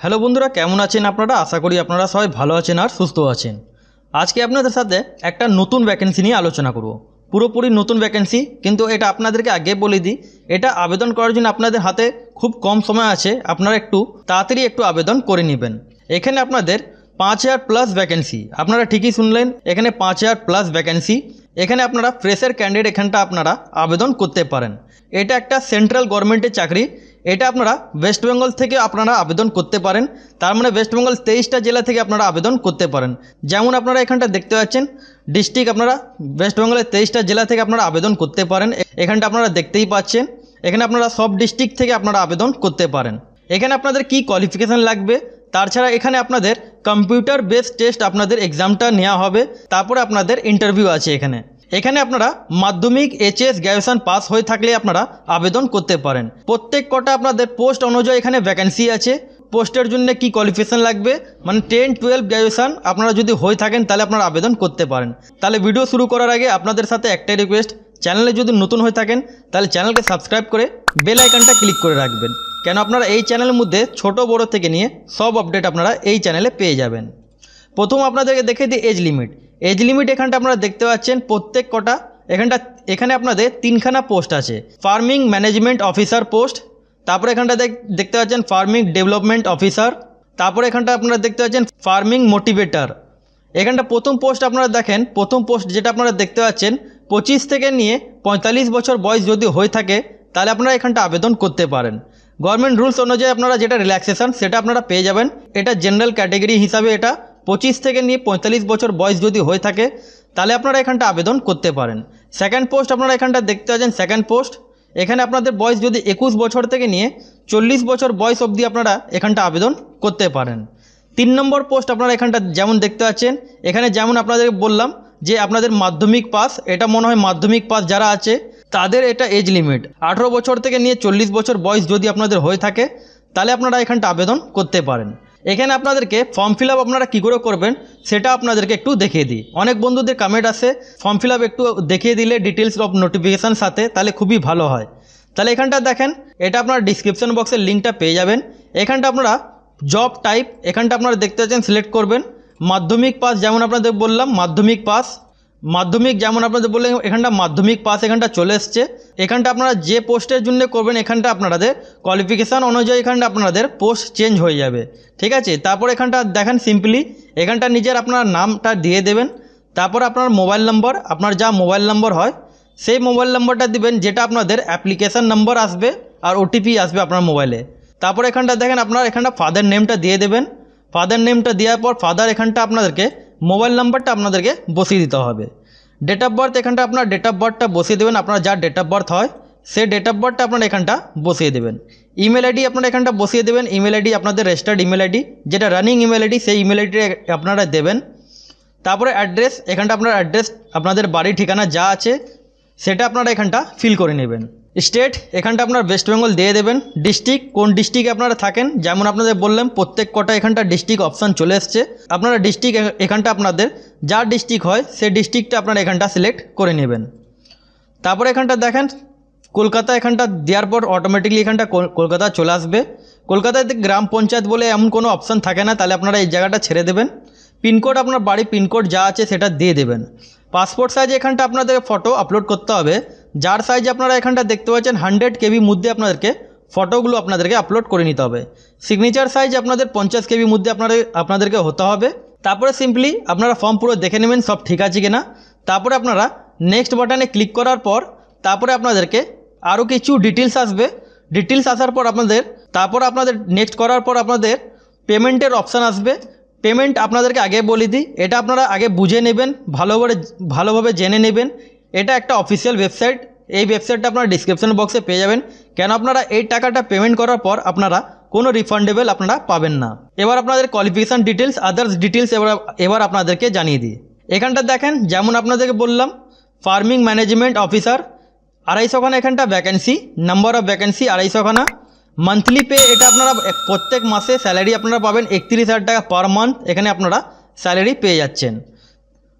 Hello বন্ধুরা, কেমন আছেন আপনারা? আশা করি আপনারা সবাই ভালো আছেন আর সুস্থ আছেন। আজকে আপনাদের সাথে একটা নতুন ভ্যাকেন্সি নিয়ে আলোচনা করব। পুরোপুরি নতুন ভ্যাকেন্সি কিন্তু এটা আপনাদেরকে আগে বলে দিই, এটা আবেদন করার জন্য আপনাদের হাতে খুব কম সময় আছে, আপনারা একটু তাড়াতাড়ি একটু আবেদন করে নেবেন। এখানে আপনাদের পাঁচ হাজার প্লাস ভ্যাকেন্সি আপনারা ঠিকই শুনলেন, এখানে পাঁচ হাজার প্লাস ভ্যাকেন্সি এখানে আপনারা ফ্রেশার ক্যান্ডিডেট এখানটা আপনারা আবেদন করতে পারেন। এটা একটা সেন্ট্রাল গভর্নমেন্টের চাকরি। এটা আপনারা ওয়েস্ট বেঙ্গল থেকে আপনারা আবেদন করতে পারেন। তার মানে ওয়েস্ট বেঙ্গল তেইশটা জেলা থেকে আপনারা আবেদন করতে পারেন। যেমন আপনারা এখানটা দেখতে পাচ্ছেন ডিস্ট্রিক্ট আপনারা ওয়েস্ট বেঙ্গলের তেইশটা জেলা থেকে আপনারা আবেদন করতে পারেন। এখানটা আপনারা দেখতেই পাচ্ছেন, এখানে আপনারা সব ডিস্ট্রিক্ট থেকে আপনারা আবেদন করতে পারেন। এখানে আপনাদের কি কোয়ালিফিকেশান লাগবে? তাছাড়া এখানে আপনাদের কম্পিউটার বেসড টেস্ট আপনাদের এক্সামটা নেওয়া হবে। তারপরে আপনাদের ইন্টারভিউ আছে এখানে। এখানে আপনারা মাধ্যমিক এইচএস গ্র্যাজুয়েশন পাস হয়ে থাকলে আপনারা আবেদন করতে পারেন। প্রত্যেক কটা আপনাদের পোস্ট অনুযায়ী এখানে ভ্যাকেন্সি আছে। পোস্টের জন্য কি কোয়ালিফিকেশান লাগবে? মানে টেন টুয়েলভ গ্র্যাজুয়েশন আপনারা যদি হয়ে থাকেন, তাহলে আপনারা আবেদন করতে পারেন। তাহলে ভিডিও শুরু করার আগে আপনাদের সাথে একটাই রিকোয়েস্ট চ্যানেলে যদি নতুন হয়ে থাকেন, তাহলে চ্যানেলকে সাবস্ক্রাইব করে বেল আইকনটা ক্লিক করে রাখবেন। কেন আপনারা এই চ্যানেলের মধ্যে ছোট, বড় থেকে নিয়ে সব আপডেট আপনারা এই চ্যানেলে পেয়ে যাবেন। প্রথম আপনাদেরকে দেখে দিই এজ লিমিট এজ লিমিট এখানটা আপনারা দেখতে পাচ্ছেন, প্রত্যেক কটা, এখানটা, এখানে আপনাদের তিনখানা পোস্ট আছে। ফার্মিং ম্যানেজমেন্ট অফিসার পোস্ট, তারপরে এখানটা দেখ- দেখতে পাচ্ছেন ফার্মিং ডেভেলপমেন্ট অফিসার, তারপরে এখানটা আপনারা দেখতে পাচ্ছেন ফার্মিং মোটিভেটর। এখানটা প্রথম পোস্ট আপনারা দেখেন, প্রথম পোস্ট যেটা আপনারা দেখতে পাচ্ছেন, পঁচিশ থেকে নিয়ে পঁয়তাল্লিশ বছর বয়স যদি হয়ে থাকে, তাহলে আপনারা এখানটা আবেদন করতে পারেন। গভর্নমেন্ট রুলস অনুযায়ী আপনারা যেটা রিল্যাক্সেশন সেটা আপনারা পেয়ে যাবেন। এটা জেনারেল ক্যাটেগরি হিসাবে এটা। পঁচিশ থেকে নিয়ে পঁয়তাল্লিশ বছর বয়স যদি হয়ে থাকে, তাহলে আপনারা এখানটা আবেদন করতে পারেন। সেকেন্ড পোস্ট আপনারা এখানটা দেখতে পাচ্ছেন সেকেন্ড পোস্ট এখানে আপনাদের বয়স যদি একুশ বছর থেকে নিয়ে চল্লিশ বছর বয়স অবধি আপনারা এখানটা আবেদন করতে পারেন। তিন নম্বর পোস্ট আপনারা এখানটা যেমন দেখতে পাচ্ছেন, এখানে যেমন আপনাদের বললাম যে আপনাদের মাধ্যমিক পাস এটা মনে হয় মাধ্যমিক পাস যারা আছে, তাদের এটা এজ লিমিট আঠেরো বছর থেকে নিয়ে চল্লিশ বছর বয়স যদি আপনাদের হয়ে থাকে, তাহলে আপনারা এখানটা আবেদন করতে পারেন। এখানে আপনাদেরকে ফর্ম ফিল আপ আপনারা কী করে করবেন, সেটা আপনাদেরকে একটু দেখিয়ে দিই। অনেক বন্ধুদের কমেন্ট আসে ফর্ম ফিল একটু দেখিয়ে দিলে ডিটেলস অফ নোটিফিকেশান সাথে, তাহলে খুবই ভালো হয়। তাহলে এখানটা দেখেন, এটা আপনার ডিসক্রিপশন বক্সের লিঙ্কটা পেয়ে যাবেন। এখানটা আপনারা জব টাইপ এখানটা আপনারা দেখতে পাচ্ছেন সিলেক্ট করবেন। মাধ্যমিক পাস যেমন আপনাদের বললাম, মাধ্যমিক পাস মাধ্যমিক, যেমন আপনাদের বললেন, এখানটা মাধ্যমিক পাস এখানটা চলে এসছে। এখানটা আপনারা যে পোস্টের জন্য করবেন, এখানটা আপনাদের কোয়ালিফিকেশান অনুযায়ী এখানটা আপনাদের পোস্ট চেঞ্জ হয়ে যাবে। ঠিক আছে? তারপর এখানটা দেখেন সিম্পলি এখানটা নিজের আপনার নামটা দিয়ে দেবেন। তারপর আপনার মোবাইল নম্বর আপনার যা মোবাইল নম্বর হয়, সেই মোবাইল নম্বরটা দিবেন, যেটা আপনাদের অ্যাপ্লিকেশান নম্বর আসবে আর ওটিপি আসবে আপনার মোবাইলে তারপর এখানটা দেখেন, আপনার এখানটা ফাদার নেমটা দিয়ে দেবেন। ফাদার নেমটা দেওয়ার পর ফাদার এখানটা আপনাদেরকে মোবাইল নাম্বারটা আপনাদেরকে বসিয়ে দিতে হবে। ডেট অফ বার্থ এখানটা আপনার ডেট অফ বার্থটা বসিয়ে দেবেন। আপনার যা ডেট অফ বার্থ হয়, সেই ডেট অফ বার্থটা আপনার এখানটা বসিয়ে দেবেন। ইমেল আইডি আপনারা এখানটা বসিয়ে দেবেন। ইমেল আইডি আপনাদের রেজিস্টার্ড ইমেল আইডি যেটা রানিং ইমেল আইডি সেই ইমেল আইডি আপনারা দেবেন। তারপরে অ্যাড্রেস এখানটা আপনার অ্যাড্রেস আপনাদের বাড়ি ঠিকানা যা আছে, সেটা আপনারা এখানটা ফিল করে নেবেন। স্টেট, এখানটা আপনার ওয়েস্ট বেঙ্গল দিয়ে দেবেন। ডিস্ট্রিক্ট, কোন ডিস্ট্রিক্টে আপনারা থাকেন, যেমন আপনাদের বললাম, প্রত্যেক কটা এখানটা ডিস্ট্রিক্ট অপশান চলে এসছে। আপনারা ডিস্ট্রিক্ট এখানটা আপনাদের যা ডিস্ট্রিক্ট হয় সেই ডিস্ট্রিক্টটা আপনারা এখানটা সিলেক্ট করে নেবেন। তারপরে এখানটা দেখেন, কলকাতা এখানটা দেওয়ার পর অটোমেটিকলি এখানটা কল- কলকাতা চলে আসবে। কলকাতাতে গ্রাম পঞ্চায়েত বলে এমন কোনো অপশান থাকে না, তাহলে আপনারা এই জায়গাটা ছেড়ে দেবেন। পিনকোড আপনার বাড়ি পিনকোড যা আছে সেটা দিয়ে দেবেন। পাসপোর্ট সাইজ এখানটা আপনাদের ফটো আপলোড করতে হবে। যার সাইজ আপনারা এখানটা দেখতে পাচ্ছেন হান্ড্রেড কেবির মধ্যে আপনাদেরকে ফটোগুলো আপনাদেরকে আপলোড করে নিতে হবে। সিগনেচার সাইজ আপনাদের পঞ্চাশ কেবির মধ্যে আপনাদের আপনাদেরকে হতে হবে। তারপরে সিম্পলি আপনারা ফর্ম পুরো দেখে নেবেন সব ঠিক আছে কিনা। তারপরে আপনারা নেক্সট বাটনে ক্লিক করার পর, তারপরে আপনাদেরকে আরও কিছু ডিটেলস আসবে। ডিটেলস আসার পর আপনাদের, তারপর আপনাদের নেক্সট করার পর আপনাদের পেমেন্টের অপশান আসবে। পেমেন্ট আপনাদেরকে আগে বলে দিই, এটা আপনারা আগে বুঝে নেবেন ভালোভাবে ভালোভাবে জেনে নেবেন। এটা একটা অফিসিয়াল ওয়েবসাইট এই ওয়েবসাইটটা আপনারা ডিসক্রিপশন বক্সে পেয়ে যাবেন। কেন আপনারা এই টাকাটা পেমেন্ট করার পর আপনারা কোনো রিফান্ডেবল আপনারা পাবেন না। এবার আপনাদের কোয়ালিফিকেশান ডিটেলস আদার্স ডিটেলস এবার এবার আপনাদেরকে জানিয়ে দিই। এখানটা দেখেন, যেমন আপনাদেরকে বললাম ফার্মিং ম্যানেজমেন্ট অফিসার আড়াইশোখানা এখানটা ভ্যাকেন্সি নাম্বার অফ ভ্যাকেন্সি আড়াইশোখানা। মান্থলি পে এটা আপনারা প্রত্যেক মাসে স্যালারি আপনারা পাবেন একত্রিশ হাজার টাকা পার মান্থ এখানে আপনারা স্যালারি পেয়ে যাচ্ছেন।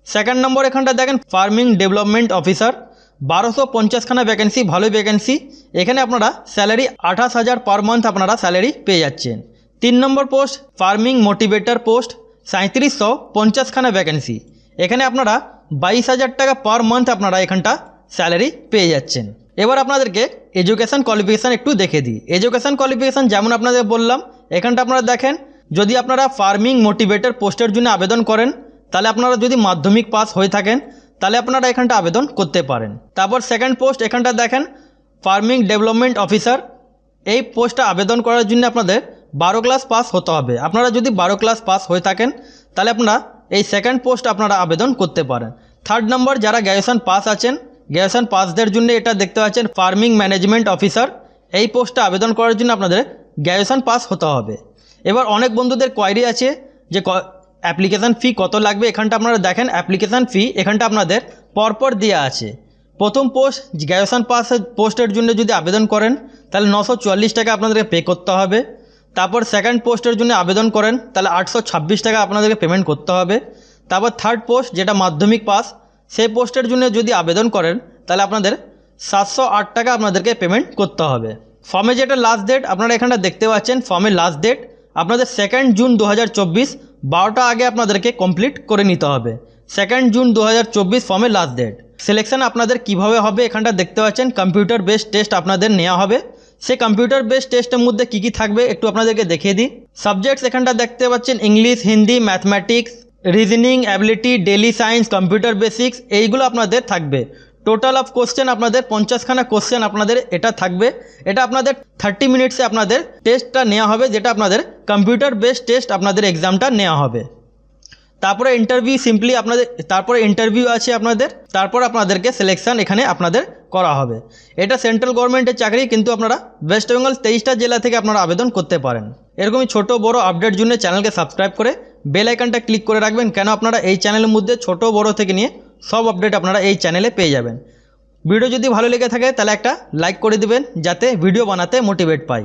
সেকেন্ড নম্বর এখানটা দেখেন ফার্মিং ডেভেলপমেন্ট অফিসার বারোশো পঞ্চাশখানা ভ্যাকেন্সি ভালোই ভ্যাকেন্সি এখানে আপনারা স্যালারি আঠাশ হাজার পার মান্থ আপনারা স্যালারি পেয়ে যাচ্ছেন। তিন নম্বর পোস্ট ফার্মিং মোটিভেটর পোস্ট সাঁত্রিশশো পঞ্চাশখানা ভ্যাকেন্সি এখানে আপনারা বাইশ হাজার টাকা পার মান্থ আপনারা এখানটা স্যালারি পেয়ে যাচ্ছেন। এবার আপনাদেরকে এডুকেশান কোয়ালিফিকেশান একটু দেখে দিই। এডুকেশান কোয়ালিফিকেশান যেমন আপনাদের বললাম, এখানটা আপনারা দেখেন, যদি আপনারা ফার্মিং মোটিভেটর পোস্টের জন্য আবেদন করেন তাহলে আপনারা যদি মাধ্যমিক পাস হয়ে থাকেন, তাহলে আপনারা এখানটা আবেদন করতে পারেন। তারপর সেকেন্ড পোস্ট এখানটা দেখেন ফার্মিং ডেভেলপমেন্ট অফিসার এই পোস্টটা আবেদন করার জন্য আপনাদের বারো ক্লাস পাস হতে হবে। আপনারা যদি বারো ক্লাস পাস হয়ে থাকেন, তাহলে আপনারা এই সেকেন্ড পোস্ট আপনারা আবেদন করতে পারেন। থার্ড নম্বর যারা গ্র্যাজুয়েশন পাস আছেন গ্র্যাজুয়েশন পাসদের জন্য এটা দেখতে পাচ্ছেন ফার্মিং ম্যানেজমেন্ট অফিসার এই পোস্টটা আবেদন করার জন্য আপনাদের গ্র্যাজুয়েশন পাস হতে হবে। এবার অনেক বন্ধুদের কোয়ারি আছে যে অ্যাপ্লিকেশান ফি কত লাগবে এখানটা আপনারা দেখেন অ্যাপ্লিকেশান ফি এখানটা আপনাদের পরপর দেওয়া আছে। প্রথম পোস্ট গ্র্যাজুয়েশন পাস পোস্টের জন্য যদি আবেদন করেন, তাহলে নশো টাকা আপনাদেরকে পে করতে হবে। তারপর সেকেন্ড পোস্টের জন্য আবেদন করেন, তাহলে আটশো ছাব্বিশ টাকা আপনাদেরকে পেমেন্ট করতে হবে। তারপর থার্ড পোস্ট যেটা মাধ্যমিক পাস সেই পোস্টের জন্য যদি আবেদন করেন, তাহলে আপনাদের সাতশো আট টাকা আপনাদেরকে পেমেন্ট করতে হবে। ফর্মে যেটা লাস্ট ডেট আপনারা এখানটা দেখতে পাচ্ছেন ফর্মের লাস্ট ডেট আপনাদের সেকেন্ড জুন দু হাজার চব্বিশ বারোটা আগে আপনাদেরকে কমপ্লিট করে নিতে হবে। সেকেন্ড জুন দু হাজার চব্বিশ ফর্মের লাস্ট ডেট সিলেকশন আপনাদের কীভাবে হবে এখানটা দেখতে পাচ্ছেন। কম্পিউটার বেসড টেস্ট আপনাদের নেওয়া হবে। সে কম্পিউটার বেসড টেস্টের মধ্যে কী কী থাকবে একটু আপনাদেরকে দেখিয়ে দিই। সাবজেক্টস এখানটা দেখতে পাচ্ছেন। English Hindi mathematics reasoning ability daily science computer basics এইগুলো আপনাদের থাকবে। টোটাল অফ কোশ্চেন আপনাদের, পঞ্চাশখানা কোশ্চেন আপনাদের এটা থাকবে। এটা আপনাদের থার্টি মিনিটসে আপনাদের টেস্টটা নেওয়া হবে, যেটা আপনাদের কম্পিউটার বেসড টেস্ট আপনাদের এক্সামটা নেওয়া হবে। তারপরে ইন্টারভিউ সিম্পলি আপনাদের, তারপরে ইন্টারভিউ আছে আপনাদের, তারপর আপনাদেরকে সিলেকশান এখানে আপনাদের করা হবে। এটা সেন্ট্রাল গভর্নমেন্টের চাকরি, কিন্তু আপনারা ওয়েস্ট বেঙ্গল তেইশটা জেলা থেকে আপনারা আবেদন করতে পারেন। এরকমই ছোট, বড় আপডেট জন্য চ্যানেলকে সাবস্ক্রাইব করে বেল আইকনটা ক্লিক করে রাখবেন। কেন আপনারা এই চ্যানেলের মধ্যে ছোট, বড় থেকে নিয়ে সব আপডেট আপনারা এই চ্যানেলে পেয়ে যাবেন। ভিডিও যদি ভালো লেগে থাকে, তাহলে একটা লাইক করে দিবেন, যাতে ভিডিও বানাতে মোটিভেট পাই।